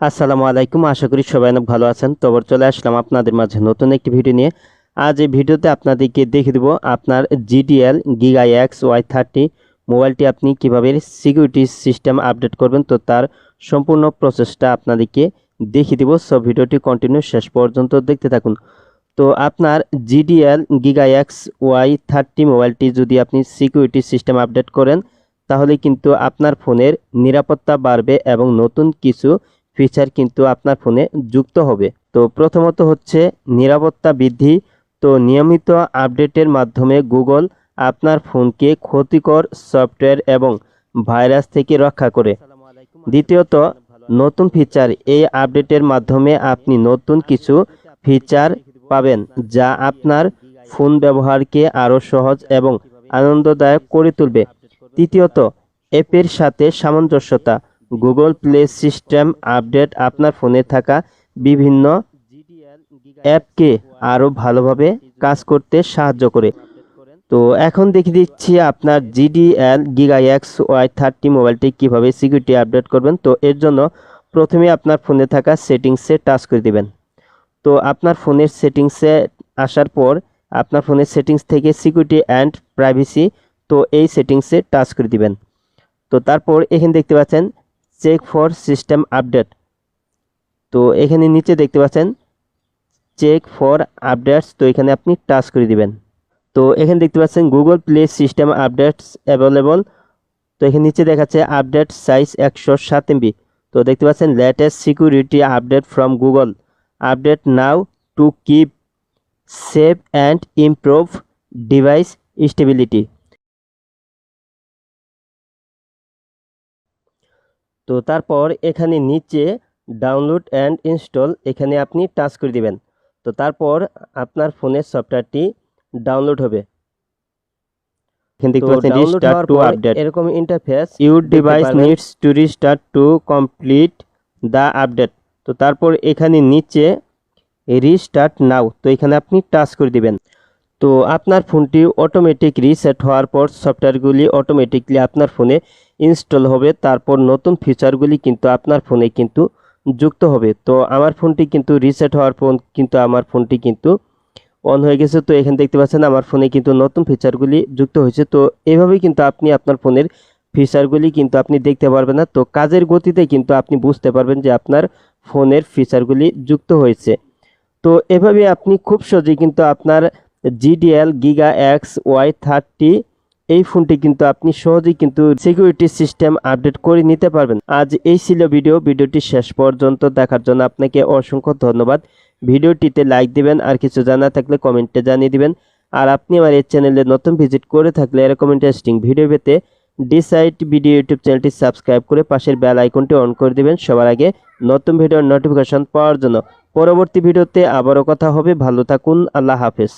আসসালামু আলাইকুম, আশা করি সবাই অনেক ভালো আছেন। তবর চলে আসলাম আপনাদের মাঝে নতুন একটি ভিডিও নিয়ে। আজ এই ভিডিওতে আপনাদেরকে দেখে দেব আপনার GDL Giga X Y thirty মোবাইলটি আপনি কীভাবে সিকিউরিটি সিস্টেম আপডেট করবেন, তো তার সম্পূর্ণ প্রসেসটা আপনাদেরকে দেখিয়ে দেব। সব ভিডিওটি কন্টিনিউ শেষ পর্যন্ত দেখতে থাকুন। তো আপনার GDL Giga X Y thirty মোবাইলটি যদি আপনি সিকিউরিটি সিস্টেম আপডেট করেন, তাহলে কিন্তু আপনার ফোনের নিরাপত্তা বাড়বে এবং নতুন কিছু ফিচার কিন্তু আপনার ফোনে যুক্ত হবে। তো প্রথমত হচ্ছে নিরাপত্তা বৃদ্ধি। তো নিয়মিত আপডেটের মাধ্যমে গুগল আপনার ফোনকে ক্ষতিকর সফটওয়্যার এবং ভাইরাস থেকে রক্ষা করে। দ্বিতীয়ত, নতুন ফিচার এই আপডেটের মাধ্যমে আপনি নতুন কিছু ফিচার পাবেন যা আপনার ফোন ব্যবহারকে আরও সহজ এবং আনন্দদায়ক করে তুলবে। তৃতীয়ত অ্যাপের সাথে সামঞ্জস্যতা। গুগল প্লে সিস্টেম আপডেট আপনার ফোনে থাকা বিভিন্ন অ্যাপকে আরও ভালোভাবে কাজ করতে সাহায্য করে। তো এখন দেখে দিচ্ছি আপনার GDL Giga X Y thirty মোবাইলটি কীভাবে সিকিউরিটি আপডেট করবেন। তো এর জন্য প্রথমে আপনার ফোনে থাকা সেটিংসে টাচ করে দিবেন। তো আপনার ফোনের সেটিংসে আসার পর আপনার ফোনের সেটিংস থেকে সিকিউরিটি অ্যান্ড প্রাইভেসি, তো এই সেটিংসে টাচ করে দিবেন। তো তারপর এখানে দেখতে পাচ্ছেন চেক ফর সিস্টেম আপডেট তো এখানে নিচে দেখতে পাচ্ছেন চেক ফর আপডেটস তো এখানে আপনি টাচ করে দিবেন। তো এখানে দেখতে পাচ্ছেন Google play system updates available তো এখানে নিচে দেখাচ্ছে আপডেট সাইজ একশো সাত এমবি তো দেখতে পাচ্ছেন latest security update from Google update now to keep safe and improve device stability তো তারপর এখানে নিচে ডাউনলোড অ্যান্ড ইনস্টল এখানে আপনি টাচ করে দিবেন। তো তারপর আপনার ফোনের সফটওয়্যারটি ডাউনলোড হবে। এরকম interface your device needs to restart to complete the update তো তারপর এখানে নিচে রিস্টার্ট নাও তো এখানে আপনি টাচ করে দিবেন। তো আপনার ফোনটি অটোমেটিক রিসেট হওয়ার পর সফটওয়্যারগুলি অটোমেটিকলি আপনার ফোনে ইনস্টল হবে। তারপর নতুন ফিচারগুলি কিন্তু আপনার ফোনে কিন্তু যুক্ত হবে। তো আমার ফোনটি কিন্তু রিসেট হওয়ার পর কিন্তু আমার ফোনটি কিন্তু অন হয়ে গেছে। তো এখানে দেখতে পাচ্ছেন আমার ফোনে কিন্তু নতুন ফিচারগুলি যুক্ত হয়েছে। তো এভাবেই কিন্তু আপনি আপনার ফোনের ফিচারগুলি কিন্তু আপনি দেখতে পারবেন না। তো কাজের গতিতে কিন্তু আপনি বুঝতে পারবেন যে আপনার ফোনের ফিচারগুলি যুক্ত হয়েছে। তো এভাবে আপনি খুব সহজেই কিন্তু আপনার GDL Giga X Y thirty এই ফোনটি কিন্তু আপনি সহজেই কিন্তু সিকিউরিটি সিস্টেম আপডেট করে নিতে পারবেন। আজ এই ছিল ভিডিও ভিডিওটি শেষ পর্যন্ত দেখার জন্য আপনাকে অসংখ্য ধন্যবাদ। ভিডিওটিতে লাইক দিবেন, আর কিছু জানা থাকলে কমেন্টে জানিয়ে দিবেন। আর আপনি আমার এই চ্যানেলে নতুন ভিজিট করে থাকলে এরকম ইন্টারেস্টিং ভিডিও পেতে ডিসাইড ভিডিও ইউটিউব চ্যানেলটি সাবস্ক্রাইব করে পাশের বেল আইকনটি অন করে দিবেন সবার আগে নতুন ভিডিওর নোটিফিকেশন পাওয়ার জন্য। পরবর্তী ভিডিওতে আবারও কথা হবে। ভালো থাকুন, আল্লাহ হাফেজ।